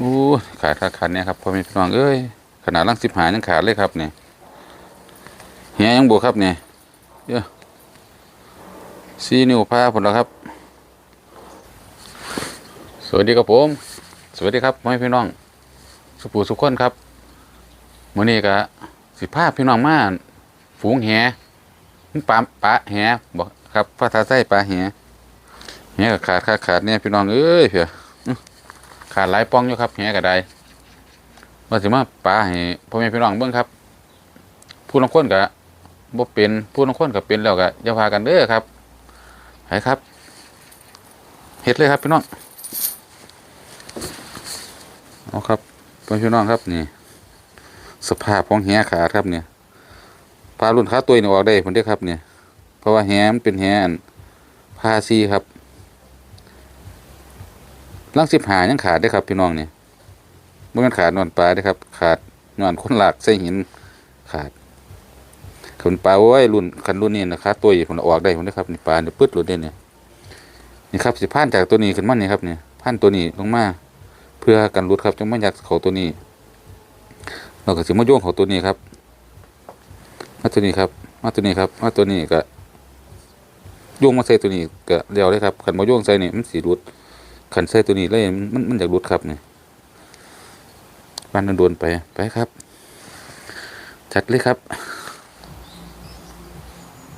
อู้ขาดขาดขาดเนี่ยครับพ่อแม่พี่น้องเอ้ยขนาดลังสิบหายังขาดเลยครับเนี่ยเหียยังบวกครับเนี่ยเยอะซีนิ้วผ้าผลแล้วครับ สวัสดีครับผม สวัสดีครับพ่อแม่พี่น้อง สุปูสุขคนครับมื้อนี้ก็สิพาพพี่น้องมาฝูงแหปลาปลาแหบอกครับภาษาไทยปลาแหแหก็ขาดขาดขาดเนี่ยพี่น้องเอ้ยเผื่อ ขาดหลายป้องอยู่ครับแหก็ได้ว่าสิมาปลาให้พ่อแม่พี่น้องเบิ่งครับ ผู้ลางคนก็บ่เป็นผู้ลางคนก็เป็นแล้วก็อย่าพากันเด้อครับไปครับเฮ็ดเลยครับพี่น้องเอาครับพ่อพี่น้องครับนี่ สภาพของแหขาดครับเนี่ยปลารุ่นขาตัวนี่ออกได้ผมได้ครับเนี่ยเพราะว่าแหมันเป็นแหอันพาซีครับ ลังสิบหายังขาดได้ครับพี่น้องเนี่ยเมื่อมันขาดนอนปลาได้ครับ ขาดนอนคนหลากใส่หินขาดขันปลาโอ้ยรุ่นขันรุ่นนี้นะขาตัวผมออกได้ผมได้อครับนี่ปลาเนี่ยปึ๊ดหลุดได้เนี่ยนี่ครับสิผ่านจากตัวนี้ขึ้นมาเนี่ครับเนี่ยผ่านตัวนี้ลงมาเพื่อกันรุดครับจังไม่อยากเขาตัวนี้เราก็สิมาโยงเขาตัวนี้ครับมาตัวนี้ครับ มาตัวนี้ครับมาตัวนี้ก็โยงมาใส่ตัวนี้ก็เดียวเลยครับขันมาโยงใส่นี่มันสีรุด ขันใส่ตัวนี้เลยมันมันอยากรุดครับเนี่บ้านโดนไปไปครับ จัดเลยครับ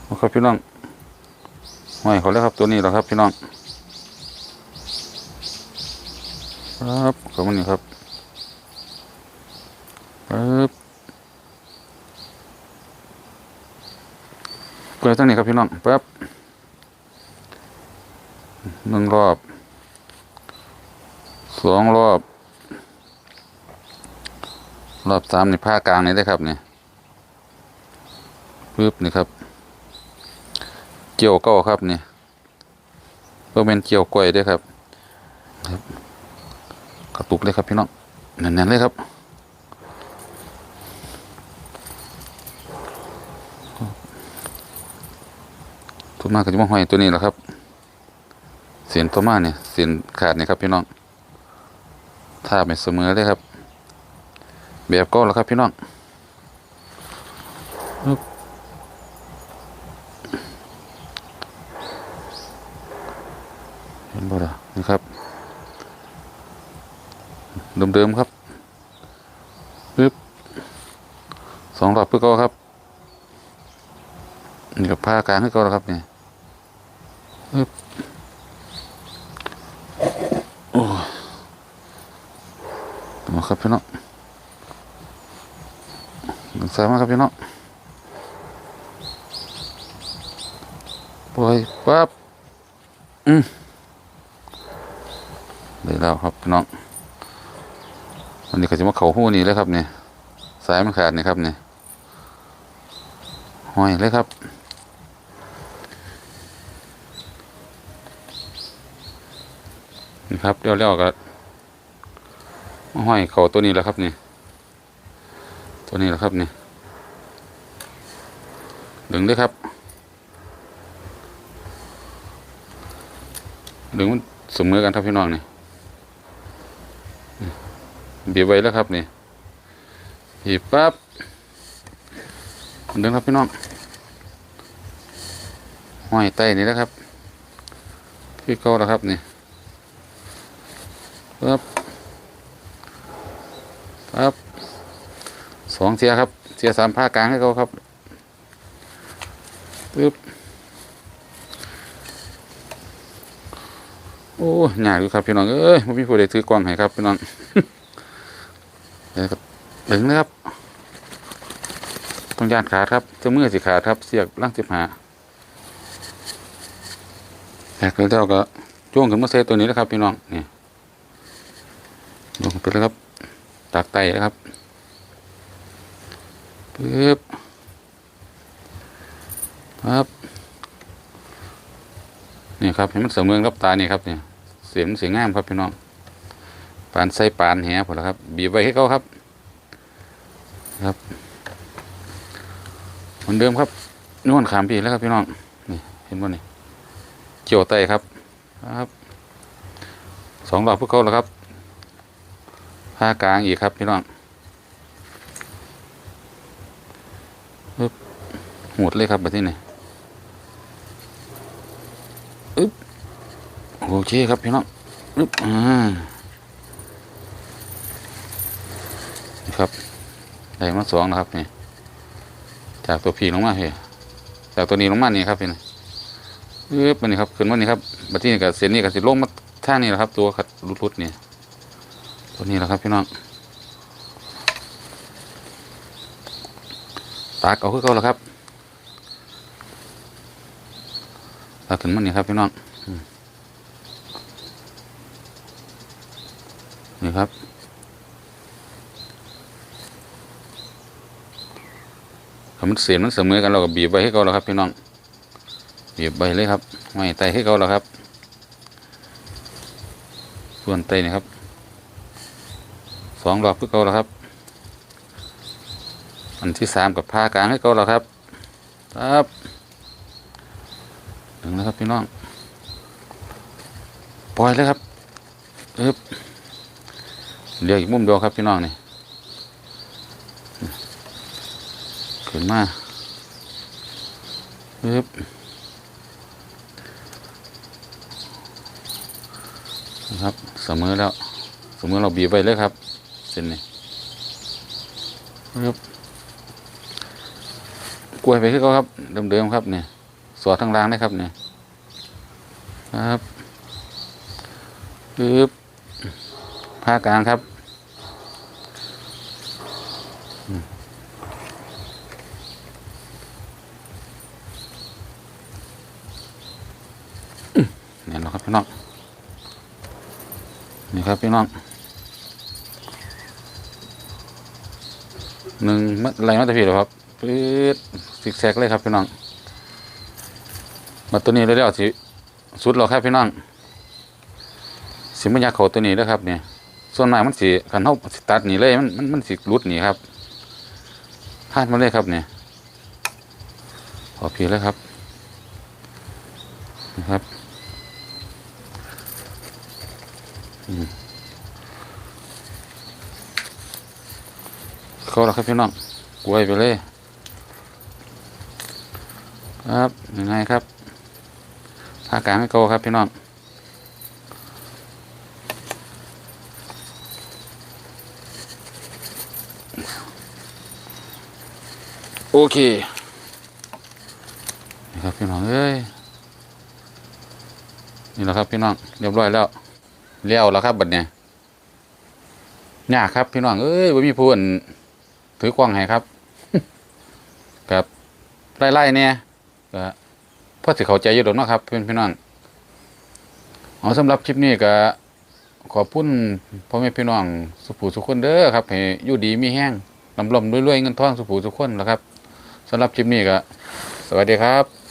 เอาครับพี่น้องห้อยเขาแล้วครับตัวนี้แล้วครับ พี่น้องครับขอบคุณครับปึ๊บเปิดตั้งนี้ครับพี่น้องปั๊บหนึ่งรอบ สองรอบ รอบสามในผ้ากลางนี่ได้ครับเนี่ยปึ๊บนี่ครับ เกี่ยวเก้าครับเนี่ยเพื่อเป็นเกี่ยวกล้วยด้วยครับ กระตุกเลยครับพี่น้องแน่นๆเลยครับทุกมากก็จะมาห้อยตัวนี้แหละครับ เสียนตัวมาเนี่ยเสียนขาดเนี่ยครับพี่น้อง ท่าไม่เสมอเลยครับ แบบก็แล้วครับพี่น้องเห็นบ่ล่ะนี่ครับเดิมๆครับปึ๊บสองรอบปึ๊บก็ครับนี่กับผ้ากลางให้ก็แล้วครับเนี่ยปึ๊บโอ้ย มาครับพี่น้องดึงสายมาครับพี่น้องปล่อยปั๊บอืมได้แล้วครับพี่น้องอันนี้ก็จะมาเขาหู้นี่เลยครับเนี่ยสายมันขาดนี่ครับเนี่ยห้อยเลยครับนี่ครับเลี้ยวๆก็ ห้อยเขาตัวนี้แล้วครับนี่ ตัวนี้แหละครับนี่ดึงเลยครับ ดึงมันสมอกันครับพี่น้องนี่บีบไว้แล้วครับนี่บีบปั๊บดึงครับพี่น้องห้อยไต้นี่นะครับพี่เก้าแล้วครับนี่ปั๊บ ปั๊บสองเสียครับ เสียสามผ้ากลางให้เขาครับปึ๊บโอ้ยากอยู่ครับพี่น้องเอ้ยไม่มีผู้ใดถือกล้องให้ครับพี่น้องเดี๋ยวถึงนะครับต้องยานขาดครับจ้ามือสิขาดครับ เสียกล่างสิบหาแตกแล้วก็จ้วงขึ้นมาเซตัวนี้นะครับพี่น้องนี่ลงไปเลยครับ ตากไตนะครับปึ๊บครับนี่ครับเห็นมันเสมอกับตานี่ครับเนี่ยเสียงมันเสียงงามครับพี่น้องปานใส่ปานแหผลครับ บีบไว้ให้เขาครับ ครับเหมือนเดิมครับนวลขามปีแล้วครับพี่น้องนี่เห็นบ่นี่เกี่ยวไตครับ ครับสองรอบพวกเขาแล้วครับ ผ้ากลางอีกครับพี่น้องอึ๊บหมดเลยครับแบบที่นี่อึ๊บโอเคครับพี่น้องอึ๊บอ่านะครับได้มาสองนะครับนี่จากตัวพีลงมาเฮ้ยจากตัวนี้ลงมานี่ครับพี่นี่อึ๊บมานี่ครับขึ้นมานี่ครับบัดที่นี่กับเส้นนี้กับสิลงมาท่านี่แหละครับ ตัวขัดรุดๆนี่ย ตัวนี้แหละครับพี่น้องตักเอาขึ้นเขาแล้วครับตักถึงมันนี่ครับพี่น้องนี่ครับถ้ามันเสียนมันเสมอกันเราก็บีบไว้ให้เขาแล้วครับพี่น้องบีบไว้เลยครับไม่ไตให้เขาแล้วครับ ส่วนไตนี่ครับ สองรอบคือเก่าแล้วครับ อันที่สามกับผ้ากลางให้เก่าแล้วครับ ครับถึงแล้วครับพี่น้อง ปล่อยเลยครับอึบเดี๋ยวอีกมุมเดียวครับพี่น้องนี่ขึ้นมาอึบนะครับเสมอแล้วเสมอเราบีบไปเลยครับ เส้นนี้ครับกล้วยไปที่เขาครับเดิมๆครับเนี่ยสอดทางล่างนะครับเนี่ยครับปึ๊บผ้ากลางครับเนี่ยแหละครับพี่น้องนี่ครับพี่น้อง หนึ่งมะอะไรมาแต่พี่เหรอครับปื๊ดซิกแซกเลยครับพี่น้อง มาตัวนี้เลยแล้วสิสุดหรอครับพี่น้อง สิมันอยาเขาตัวนี้แล้วครับเนี่ย ส่วนมากมันสิขันเท้าสิตัดหนีเลยมันมันมันสิรุดหนีครับพลาดมาเลยครับเนี่ยพอพี่แล้วครับนะครับ อืม เข้าล้วครับพี่น้องกล้วยไปเลยครับยังไงครับภากลางให้โกครับพี่น้องโอเคนี่ครับพี่น้องเอ้ยนี่แหละครับพี่น้องเรียบร้อยแล้วเลี้ยวแล้วครับบัดเนี่ยยากครับพี่น้องเอ้ยว่มีผู้อื่น ถือกล้องให้ครับครับไล่ๆเนี่ยก็พอสิเข้าใจอยู่ดอกเนาะครับเพื่อนพี่น้องเอาสำหรับคลิปนี้ก็ขอบคุณพ่อแม่พี่น้องสุภูสุขคนเด้อครับให้อยู่ดีมีแห้งลำลำรวยๆเงินทองสุภูสุขคนแล้วครับสำหรับคลิปนี้ก็สวัสดีครับ